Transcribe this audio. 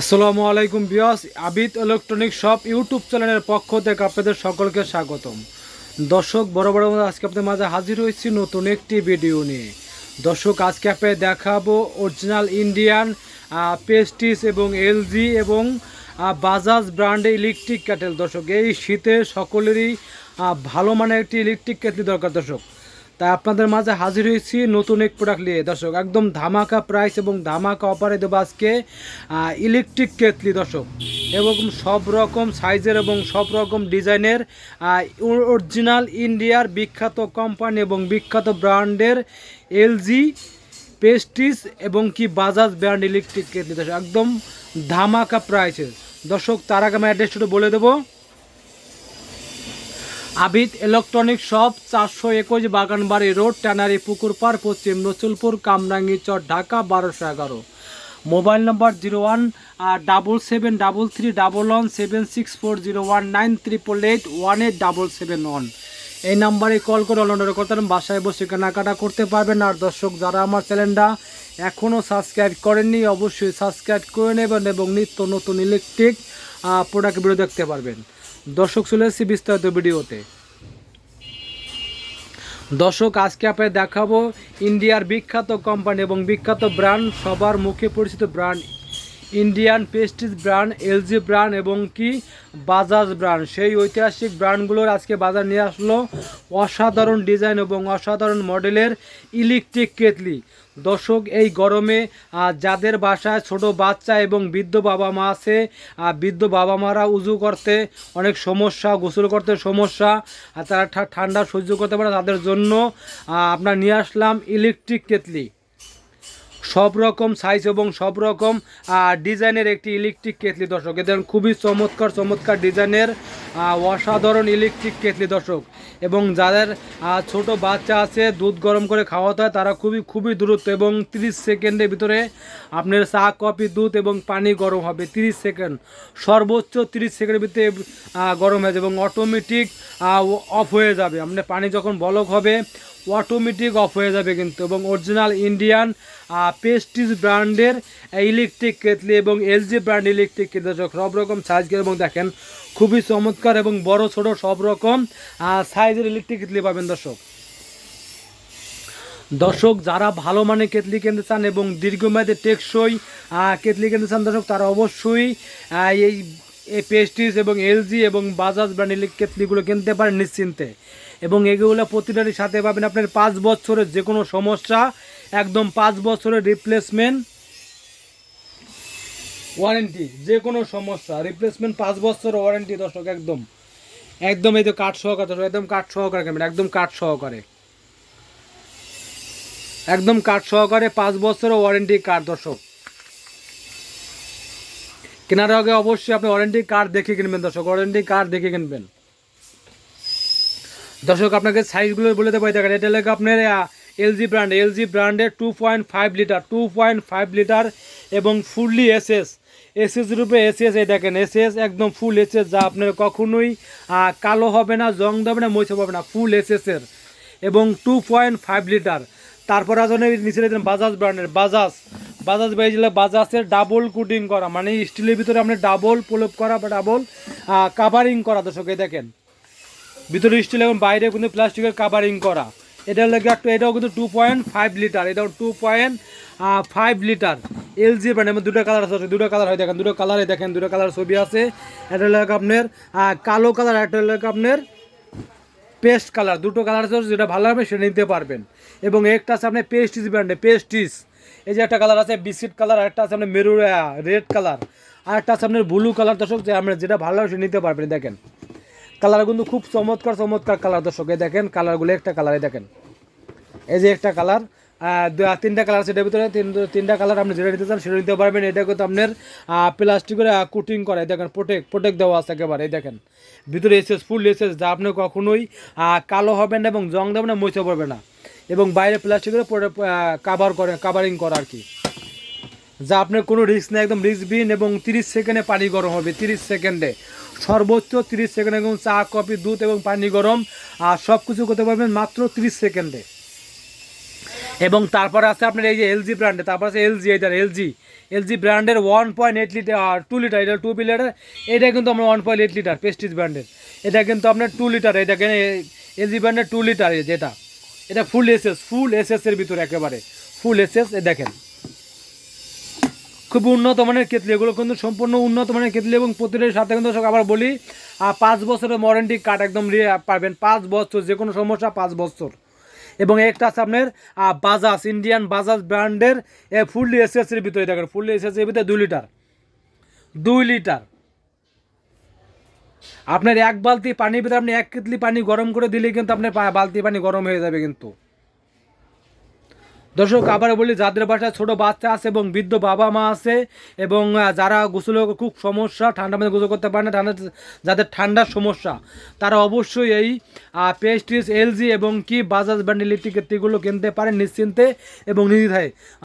আসসালামু আলাইকুম Biyas Abid electronic shop YouTube চ্যানেলের পক্ষ থেকে আপনাদের সকলকে স্বাগতম। দর্শক, বড় বড় আজকে আপনাদের মাঝে হাজির হয়েছি নতুন একটি ভিডিও নিয়ে। দর্শক, আজকে আপনাদের দেখাবো অরিজিনাল ইন্ডিয়ান পেস্টিস এবং এলজি এবং বাজাজ ব্র্যান্ডে ইলেকট্রিক ক্যাটেল দর্শক, এই শীতে সকলেরই ভালো মানের একটি ইলেকট্রিক কেটলি দরকার দর্শক। তাই আপনাদের মাঝে হাজির হয়েছি নতুন এক প্রোডাক্ট নিয়ে। দর্শক, একদম ধামাকা প্রাইস এবং ধামাকা অফারে দেবো আজকে ইলেকট্রিক কেতলি দর্শক। এবং সব রকম সাইজের এবং সব রকম ডিজাইনের অরিজিনাল ইন্ডিয়ার বিখ্যাত কোম্পানি এবং বিখ্যাত ব্র্যান্ডের এলজি পেস্টিস এবং কি বাজাজ ব্র্যান্ড ইলেকট্রিক কেতলি দর্শক। একদম ধামাকা প্রাইসের দর্শক, তার আগে আমি অ্যাড্রেসটা বলে দেবো। আবিদ ইলেকট্রনিক শপ, চারশো একুশ বাগানবাড়ি রোড, ট্যানারি পুকুরপাড় পশ্চিম নচুলপুর কামরাঙ্গি চর ঢাকা, বারোশো এগারো। Mobile number zero one double seven, double three, double one, seven six four zero one, nine triple eight, one eight double seven one. এই নাম্বারে কল করে অনলাইনে করতেন বাসায় বসে কেনাকাটা করতে পারবেন। আর দর্শক, যারা আমার চ্যানেলটা এখনও সাবস্ক্রাইব করেননি, অবশ্যই সাবস্ক্রাইব করে নেবেন এবং নিত্য নতুন ইলেকট্রিক প্রোডাক্ট ভিডিও দেখতে পারবেন। দর্শক চলে এসেছি বিস্তারিত ভিডিওতে। দর্শক, আজকে আপনাদের দেখাবো ইন্ডিয়ার বিখ্যাত কোম্পানি এবং বিখ্যাত ব্র্যান্ড, সবার মুখে পরিচিত brand Indian Prestige brand, LG brand এবং কি বাজাজ ব্র্যান্ড। সেই ঐতিহাসিক ব্র্যান্ডগুলোর আজকে বাজার নিয়ে আসলো অসাধারণ ডিজাইন এবং অসাধারণ মডেলের ইলেকট্রিক কেতলি দর্শক, এই গরমে যাদের বাসায় ছোট বাচ্চা এবং বৃদ্ধ বাবা মা আছে বৃদ্ধ বাবা মারা উজু করতে অনেক সমস্যা, গোসল করতে সমস্যা, আর তারা ঠান্ডা সহ্য করতে পারে তাদের জন্য আপনার নিয়ে আসলাম ইলেকট্রিক কেতলি সব রকম সাইজ এবং সব রকম ডিজাইনের একটি ইলেকট্রিক কেতলি দর্শক। এদের খুবই চমৎকার চমৎকার ডিজাইনের অসাধারণ ইলেকট্রিক কেতলি দর্শক। এবং যাদের ছোট বাচ্চা আছে, দুধ গরম করে খাওয়াতে হয়, তারা খুবই খুবই দ্রুত এবং 30 সেকেন্ডের ভিতরে আপনার চা, কফি, দুধ এবং পানি গরম হবে। 30 সেকেন্ড সর্বোচ্চ 30 সেকেন্ডের ভিতরে গরম হয়ে যাবে এবং অটোমেটিক অফ হয়ে যাবে। আপনার পানি যখন বলক হবে অটোমেটিক অফ হয়ে যাবে কিন্তু এবং অরিজিনাল ইন্ডিয়ান পেস্টিস ব্র্যান্ডের ইলেকট্রিক কেতলি এবং এলজি ব্র্যান্ড ইলেকট্রিক কেতলি সব রকম সাইজ এবং দেখেন খুবই চমৎকার এবং বড়, ছোট সব রকম সাইজের ইলেকট্রিক কেতলি পাবেন দর্শক। দর্শক, যারা ভালো মানে কেতলি কিনতে চান এবং দীর্ঘমেয়াদে টেকসই কেতলি কিনতে চান দর্শক, তারা অবশ্যই এই এই পেস্টিস এবং এলজি এবং বাজাজ ব্র্যান্ড কেতলিগুলো কিনতে পারেন নিশ্চিন্তে। এবং এগুলো প্রতিটারই সাথে পাবেন আপনার পাঁচ বছরের যে কোনো সমস্যা একদম পাঁচ বছরের রিপ্লেসমেন্ট ওয়ারেন্টি যে কোনো সমস্যা রিপ্লেসমেন্ট পাঁচ বছর ওয়ারেন্টি দর্শক একদম। একদম এই তো কাঠ সহকারে দর্শক, একদম কাঠ সহকারে কেমন একদম কাঠ সহকারে। একদম কাঠ সহকারে পাঁচ বছর ওয়ারেন্টি কার্ড দর্শক। কেনার আগে অবশ্যই আপনি ওয়ারেন্টি কার্ড দেখে কিনবেন, দর্শক। ওয়ারেন্টি কার্ড দেখে কিনবেন। দর্শক, আপনাকে সাইজগুলো বলে দেবো। দেখেন, এটা লাগে আপনার এলজি ব্র্যান্ড এলজি ব্র্যান্ডের two point five litre two point five litre এবং ফুললি এসএস এসএস রূপে এসএস এই দেখেন এসএস একদম ফুল এসএস যা আপনার কখনোই কালো হবে না, জং দেবে না মৈছ হবে না ফুল এসএসের এবং টু পয়েন্ট ফাইভ লিটার তারপর আসলে নিচে বাজাজ ব্র্যান্ডের বাজাজ বাজাজ বাইজিলে বাজাজের ডাবল কোটিং করা মানে স্টিলের ভিতরে আপনি ডাবল প্রলোপ করা বা ডাবল কাভারিং করা দর্শক দেখেন। ভিতরে স্টিল এবং বাইরে কিন্তু প্লাস্টিকের কাভারিং করা। এটার লাগে একটা, এটাও কিন্তু টু পয়েন্ট ফাইভ লিটার এটাও two point five litre LG brand এবং দুটো কালার আছে দুটো কালার হয়, দেখেন, দুটো কালারে দেখেন, দুটো কালার ছবি আছে। এটা লাগে আপনার কালো কালার একটা লাগে আপনার পেস্ট কালার দুটো কালার আছে, যেটা ভালো হবে সেটা নিতে পারবেন। এবং একটা আছে আপনার পেস্টিস ব্র্যান্ডে পেস্টিস এই যে একটা কালার আছে বিস্কিট কালার একটা আছে আপনার মেরু রেড কালার আর একটা আছে আপনার ব্লু কালার দর্শক, যে আপনার যেটা ভালো সেটা নিতে পারবেন দেখেন। কালার কিন্তু খুব চমৎকার চমৎকার কালার দর্শক, এই দেখেন কালারগুলো একটা কালারে দেখেন। এই যে একটা কালার তিনটা কালার এটার ভিতরে, তিন, তিনটা কালার আপনি যেটা নিতে চান সেটা নিতে পারবেন। এটা কিন্তু আপনার প্লাস্টিকের কোটিং করা দেখেন প্রোটেক্ট প্রোটেক্ট দেওয়া আছে একেবারে, এই দেখেন। ভিতরে এসেস ফুল এসেস যা আপনি কখনোই কালো হবেন না এবং জং দেবে না মুছে পড়বে না। এবং বাইরে প্লাস্টিকের কাভার করে কাভারিং করা আর কি। যা আপনার কোনো রিস্ক নেই, একদম রিস্ক বিন এবং তিরিশ সেকেন্ডে পানি গরম হবে, তিরিশ সেকেন্ডে। সর্বোচ্চ তিরিশ সেকেন্ডে এবং চা, কফি, দুধ এবং পানি গরম, আর সব কিছু করতে পারবেন মাত্র তিরিশ সেকেন্ডে। এবং তারপরে আছে আপনার এই যে এলজি ব্র্যান্ডে তারপর আছে এলজি এটা এলজি এলজি ব্র্যান্ডের ওয়ান পয়েন্ট এইট লিটার আর টু লিটার এটা টু লিটার এটা কিন্তু আমরা one point eight litre Prestige ব্র্যান্ডের এটা কিন্তু আপনার টু লিটার এটা এলজি ব্র্যান্ডের টু লিটার যেটা। এটা ফুল এসএস ফুল এসএস এর ভিতরে একেবারে। ফুল এসএস এ দেখেন। খুব উন্নত মানের কেতলি এগুলো কিন্তু সম্পূর্ণ উন্নত মানের কেতলি এবং প্রতিটার সাথে কিন্তু সব আবার বলি পাঁচ বছরের ওয়ারেন্টি কার্ড একদম নিয়ে পারবেন পাঁচ বছর, যে কোনো সমস্যা, পাঁচ বছর। এবং একটা আছে আপনার বাজাজ ইন্ডিয়ান বাজাজ ব্র্যান্ডের ফুললি এসএসের ভিতরে দেখেন ফুললি এসএসের ভিতরে দুই লিটার। দুই লিটার। আপনার এক বালতি পানির ভিতরে আপনি এক কেতলি পানি গরম করে দিলেই কিন্তু আপনার বালতি পানি গরম হয়ে যাবে কিন্তু। দর্শক আবার বলি, যাদের বাসায় ছোট বাচ্চা আছে এবং বৃদ্ধ বাবা মা আছে এবং যারা গোসলে খুব সমস্যা ঠান্ডা মধ্যে গোসল করতে পারে না, ঠান্ডা যাদের ঠান্ডার সমস্যা, তারা অবশ্যই এই পেস্টিস এলজি এবং কি বাজাজ ব্র্যান্ড ইলেকট্রিক কেতলিগুলো কিনতে পারেন নিশ্চিন্তে এবং নির্দ্বিধায়